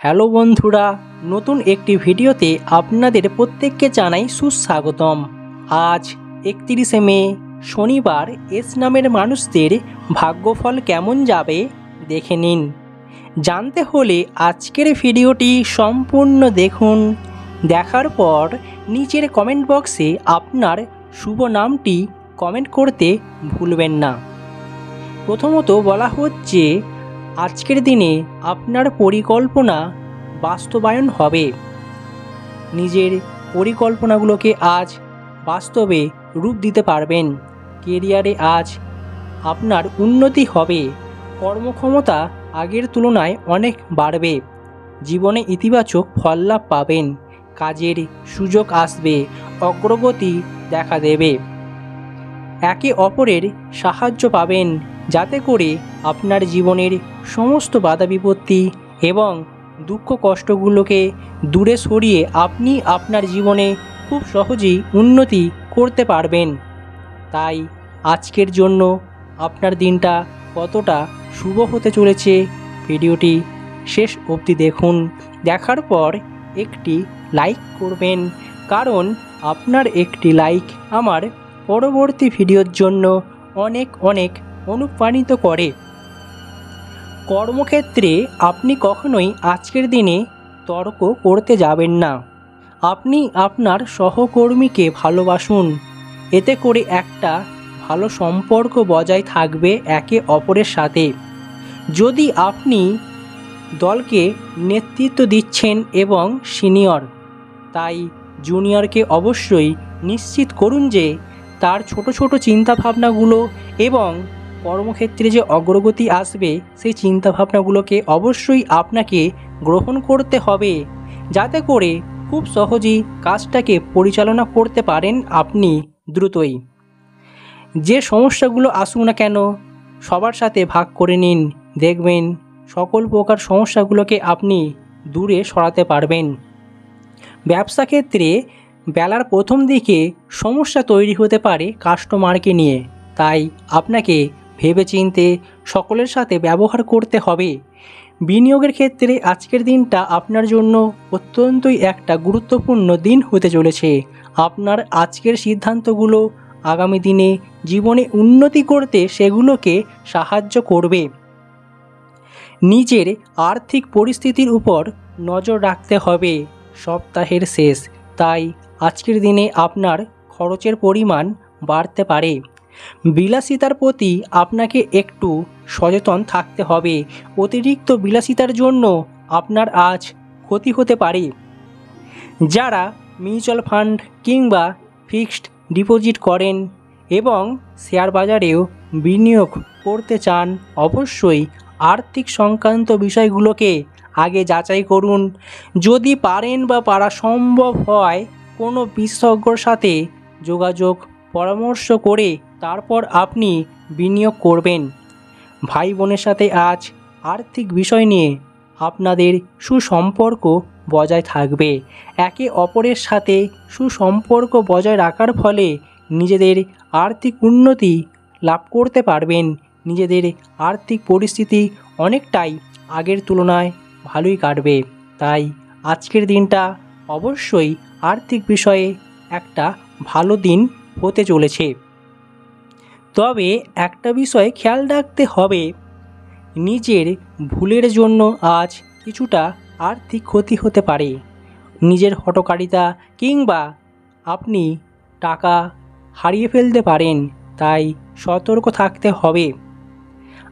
Hello বন্ধুরা, নতুন একটি ভিডিওতে আপনাদের প্রত্যেককে জানাই সুস্বাগতম। আজ একত্রিশে মে, শনিবার এস নামের মানুষদের ভাগ্যফল কেমন যাবে দেখে নিন। জানতে হলে আজকের ভিডিওটি সম্পূর্ণ দেখুন। দেখার পর নিচের কমেন্ট বক্সে আপনার শুভ নামটি কমেন্ট করতে ভুলবেন না। প্রথমত বলা হচ্ছে আজকের দিনে আপনার পরিকল্পনা বাস্তবায়ন হবে। নিজের পরিকল্পনাগুলোকে আজ বাস্তবে রূপ দিতে পারবেন। কেরিয়ারে আজ আপনার উন্নতি হবে। কর্মক্ষমতা আগের তুলনায় অনেক বাড়বে। জীবনে ইতিবাচক ফল লাভ পাবেন। কাজের সুযোগ আসবে, অগ্রগতি দেখা দেবে। একে অপরের সাহায্য পাবেন। যাতে করে আপনার জীবনের সমস্ত বাধা বিপত্তি এবং দুঃখ কষ্টগুলোকে দূরে সরিয়ে আপনি আপনার জীবনে খুব সহজেই উন্নতি করতে পারবেন। তাই আজকের জন্য আপনার দিনটা কতটা শুভ হতে চলেছে ভিডিওটি শেষ অবধি দেখুন। দেখার পর একটি লাইক করবেন, কারণ আপনার একটি লাইক আমার পরবর্তী ভিডিওর জন্য অনেক অনেক অনুপ্রাণিত করে। কর্মক্ষেত্রে আপনি কখনোই আজকের দিনে তর্ক করতে যাবেন না। আপনি আপনার সহকর্মীকে ভালোবাসুন। এতে করে একটা ভালো সম্পর্ক বজায় থাকবে একে অপরের সাথে। যদি আপনি দলকে নেতৃত্ব দিচ্ছেন এবং সিনিয়র, তাই জুনিয়রকে অবশ্যই নিশ্চিত করুন যে তার ছোট ছোট চিন্তাভাবনাগুলো এবং কর্মক্ষেত্রে যে অগ্রগতি আসবে, সেই চিন্তাভাবনাগুলোকে অবশ্যই আপনাকে গ্রহণ করতে হবে। যাতে করে খুব সহজেই কাজটাকে পরিচালনা করতে পারেন আপনি দ্রুতই। যে সমস্যাগুলো আসুক না কেন, সবার সাথে ভাগ করে নিন। দেখবেন সকল প্রকার সমস্যাগুলোকে আপনি দূরে সরাতে পারবেন। ব্যবসা ক্ষেত্রে বেলার প্রথম দিকে সমস্যা তৈরি হতে পারে কাস্টমারকে নিয়ে। তাই আপনাকে ভেবেচিন্তে সকলের সাথে ব্যবহার করতে হবে। বিনিয়োগের ক্ষেত্রে আজকের দিনটা আপনার জন্য অত্যন্তই একটা গুরুত্বপূর্ণ দিন হতে চলেছে। আপনার আজকের সিদ্ধান্তগুলো আগামী দিনে জীবনে উন্নতি করতে সেগুলোকে সাহায্য করবে। নিজের আর্থিক পরিস্থিতির উপর নজর রাখতে হবে। সপ্তাহের শেষ, তাই আজকের দিনে আপনার খরচের পরিমাণ বাড়তে পারে। বিলাসিতার প্রতি আপনাকে একটু সচেতন থাকতে হবে। অতিরিক্ত বিলাসিতার জন্য আপনার আজ ক্ষতি হতে পারে। যারা মিউচুয়াল ফান্ড কিংবা ফিক্সড ডিপোজিট করেন এবং শেয়ার বাজারেও বিনিয়োগ করতে চান, অবশ্যই আর্থিক সংক্রান্ত বিষয়গুলোকে আগে যাচাই করুন। যদি পারেন বা পারা সম্ভব হয়, কোনো বিশেষজ্ঞর সাথে যোগাযোগ, পরামর্শ করে তারপর আপনি বিনিয়োগ করবেন। ভাই বোনের সাথে আজ আর্থিক বিষয় নিয়ে আপনাদের সুসম্পর্ক বজায় থাকবে। একে অপরের সাথে সুসম্পর্ক বজায় রাখার ফলে নিজেদের আর্থিক উন্নতি লাভ করতে পারবেন। নিজেদের আর্থিক পরিস্থিতি অনেকটাই আগের তুলনায় ভালোই কাটবে। তাই আজকের দিনটা অবশ্যই আর্থিক বিষয়ে একটা ভালো দিন হতে চলেছে। তবে একটা বিষয় খেয়াল রাখতে হবে। নিজের ভুলের জন্য আজ কিছুটা আর্থিক ক্ষতি হতে পারে। নিজের হটকারিতা কিংবা আপনি টাকা হারিয়ে ফেলতে পারেন, তাই সতর্ক থাকতে হবে।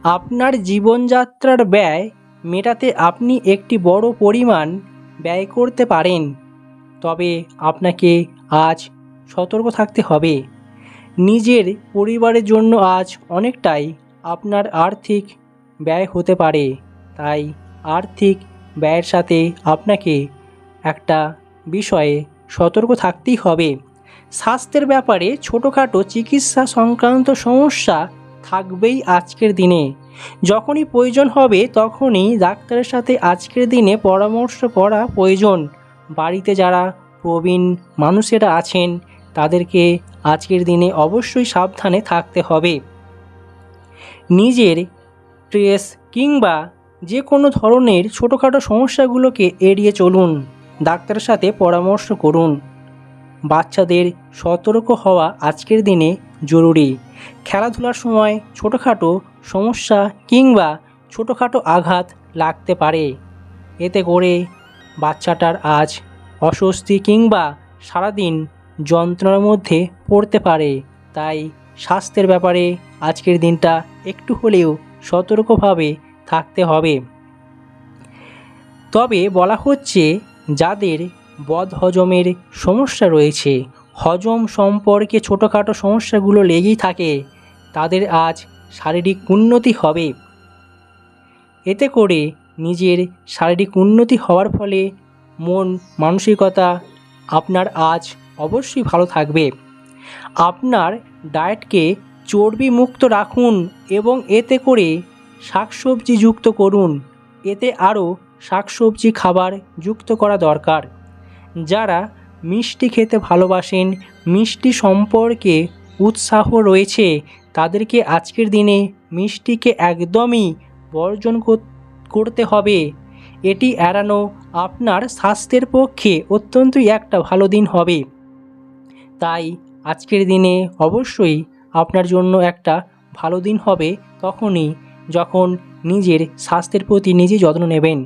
আপনার জীবনযাত্রার ব্যয় মেটাতে আপনি একটি বড় পরিমাণ ব্যয় করতে পারেন, তবে আপনাকে আজ সতর্ক থাকতে হবে। নিজের পরিবারের জন্য আজ অনেকটাই আপনার আর্থিক ব্যয় হতে পারে। তাই আর্থিক ব্যয়ের সাথে আপনাকে একটা বিষয়ে সতর্ক থাকতেই হবে। স্বাস্থ্যের ব্যাপারে ছোটোখাটো চিকিৎসা সংক্রান্ত সমস্যা থাকবেই আজকের দিনে। যখনই প্রয়োজন হবে তখনই ডাক্তারের সাথে আজকের দিনে পরামর্শ করা প্রয়োজন। বাড়িতে যারা প্রবীণ মানুষেরা আছেন তাদেরকে আজকের দিনে অবশ্যই সাবধানে থাকতে হবে। নিজের স্ট্রেস কিংবা যে কোনো ধরনের ছোটোখাটো সমস্যাগুলোকে এড়িয়ে চলুন। ডাক্তারের সাথে পরামর্শ করুন। বাচ্চাদের সতর্ক হওয়া আজকের দিনে জরুরি। খেলাধুলার সময় ছোটোখাটো সমস্যা কিংবা ছোটোখাটো আঘাত লাগতে পারে। এতে করে বাচ্চাটার আজ অস্বস্তি কিংবা সারাদিন যন্ত্রণার মধ্যে পড়তে পারে। তাই স্বাস্থ্যের ব্যাপারে আজকের দিনটা একটু হলেও সতর্কভাবে থাকতে হবে। তবে বলা হচ্ছে, যাদের বদ হজমের সমস্যা রয়েছে, হজম সম্পর্কে ছোটোখাটো সমস্যাগুলো লেগেই থাকে, তাদের আজ শারীরিক উন্নতি হবে। এতে করে নিজের শারীরিক উন্নতি হওয়ার ফলে মন, মানসিকতা আপনার আজ অবশ্যই ভালো থাকবে। আপনার ডায়েটকে চর্বি মুক্ত রাখুন এবং এতে করে শাকসবজি যুক্ত করুন। এতে আরও শাকসবজি খাবার যুক্ত করা দরকার। যারা মিষ্টি খেতে ভালোবাসেন, মিষ্টি সম্পর্কে উৎসাহ রয়েছে, তাদেরকে আজকের দিনে মিষ্টিকে একদমই বর্জন কর- করতে হবে। এটি এড়ানো আপনার স্বাস্থ্যের পক্ষে অত্যন্তই একটা ভালো দিন হবে। তাই আজকের দিনে অবশ্যই আপনার জন্য একটা ভালো দিন হবে তখনই যখন নিজের স্বাস্থ্যের প্রতি নিজে যত্ন নেবেন।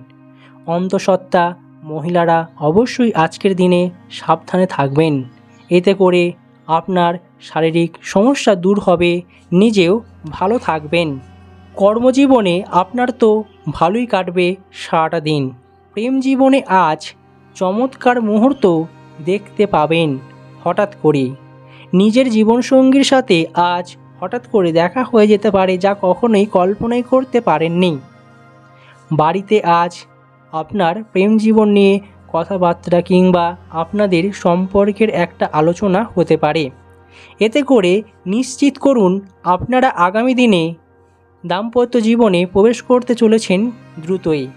অন্তঃসত্ত্বা মহিলারা অবশ্যই আজকের দিনে সাবধানে থাকবেন। এতে করে আপনার শারীরিক সমস্যা দূর হবে, নিজেও ভালো থাকবেন। কর্মজীবনে আপনার তো ভালোই কাটবে সারাটা দিন। প্রেম জীবনে আজ চমৎকার মুহূর্ত দেখতে পাবেন। হঠাৎ করে। নিজের জীবনসঙ্গীর সাথে আজ হঠাৎ করে দেখা হয়ে যেতে পারে যা কখনোই কল্পনাই করতে পারেননি। বাড়িতে আজ আপনার প্রেম জীবন নিয়ে কথাবার্তা কিংবা আপনাদের সম্পর্কের একটা আলোচনা হতে পারে। এতে করে নিশ্চিত করুন, আপনারা আগামী দিনে দাম্পত্য জীবনে প্রবেশ করতে চলেছেন দ্রুতই।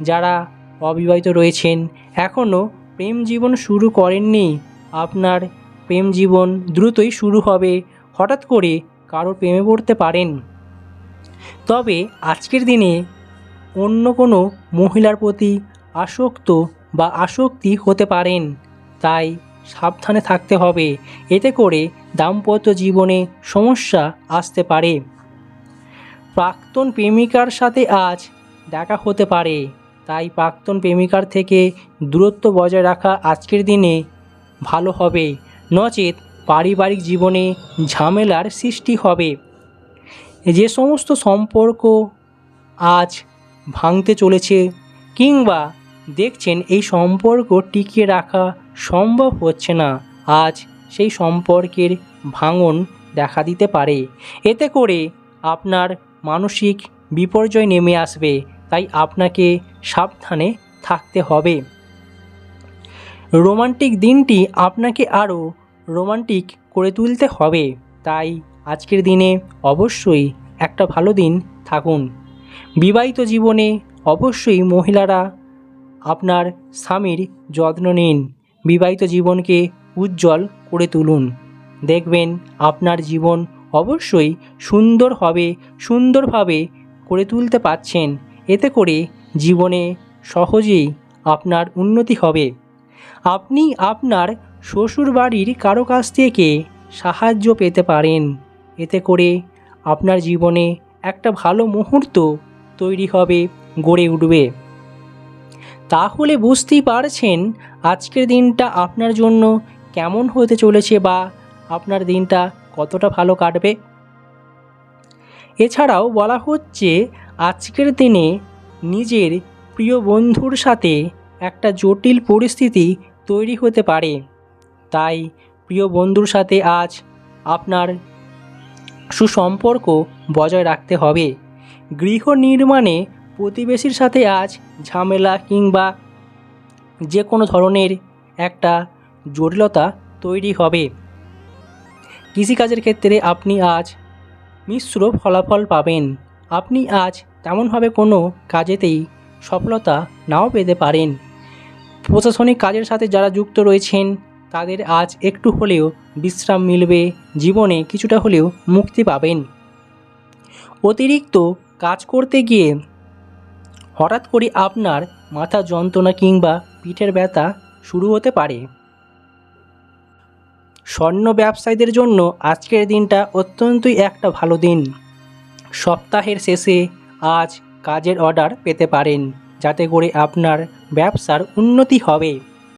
যারা অবিবাহিত রয়েছেন এখনও প্রেম জীবন শুরু করেননি। আপনার প্রেম জীবন দ্রুতই শুরু হবে। হঠাৎ করে কারও প্রেমে পড়তে পারেন। তবে আজকের দিনে অন্য কোনো মহিলার প্রতি আসক্ত বা আসক্তি হতে পারেন, তাই সাবধানে থাকতে হবে। এতে করে দাম্পত্য জীবনে সমস্যা আসতে পারে। প্রাক্তন প্রেমিকার সাথে আজ দেখা হতে পারে, তাই প্রাক্তন প্রেমিকার থেকে দূরত্ব বজায় রাখা আজকের দিনে ভালো হবে। নচেত পারিবারিক জীবনে ঝামেলার সৃষ্টি হবে। যে সমস্ত সম্পর্ক আজ ভাঙতে চলেছে কিংবা দেখছেন এই সম্পর্ক টিকিয়ে রাখা সম্ভব হচ্ছে না, আজ সেই সম্পর্কের ভাঙন দেখা দিতে পারে। এতে করে আপনার মানসিক বিপর্যয় নেমে আসবে, তাই আপনাকে সাবধানে থাকতে হবে। রোমান্টিক দিনটি আপনাকে আরও রোমান্টিক করে তুলতে হবে। তাই আজকের দিনে অবশ্যই একটা ভালো দিন থাকুন। বিবাহিত জীবনে অবশ্যই মহিলারা আপনার স্বামীর যত্ন নিন। বিবাহিত জীবনকে উজ্জ্বল করে তুলুন। দেখবেন আপনার জীবন অবশ্যই সুন্দর হবে, সুন্দরভাবে করে তুলতে পারছেন। এতে করে জীবনে সহজেই আপনার উন্নতি হবে। আপনি আপনার শ্বশুর বাড়ির কারও কাছ থেকে সাহায্য পেতে পারেন। এতে করে আপনার জীবনে একটা ভালো মুহূর্ত তৈরি হবে, গড়ে উঠবে। তাহলে বুঝতেই পারছেন আজকের দিনটা আপনার জন্য কেমন হতে চলেছে বা আপনার দিনটা কতটা ভালো কাটবে? এছাড়াও বলা হচ্ছে আজকের দিনে নিজের প্রিয় বন্ধুর সাথে একটা জটিল পরিস্থিতি তৈরি হতে পারে। তাই, প্রিয় বন্ধুর সাথে আজ আপনার সুসম্পর্ক বজায় রাখতে হবে। গৃহ নির্মাণে প্রতিবেশীর সাথে আজ ঝামেলা কিংবা যে কোনো ধরনের একটা জটিলতা তৈরি হবে। কৃষিকাজের ক্ষেত্রে আপনি আজ মিশ্র ফলাফল পাবেন। আপনি আজ তেমনভাবে কোনো কাজেতেই সফলতা নাও পেতে পারেন। প্রশাসনিক কাজের সাথে যারা যুক্ত রয়েছেন, তাদের আজ একটু হলেও বিশ্রাম মিলবে, জীবনে কিছুটা হলেও মুক্তি পাবেন। অতিরিক্ত কাজ করতে গিয়ে হঠাৎ করে আপনার মাথা যন্ত্রণা কিংবা পিঠের ব্যথা শুরু হতে পারে। স্বর্ণ ব্যবসায়ীদের জন্য আজকের দিনটা অত্যন্তই একটা ভালো দিন। সপ্তাহের শেষে আজ কাজের অর্ডার পেতে পারেন। যাতে করে আপনার ব্যবসার উন্নতি হবে।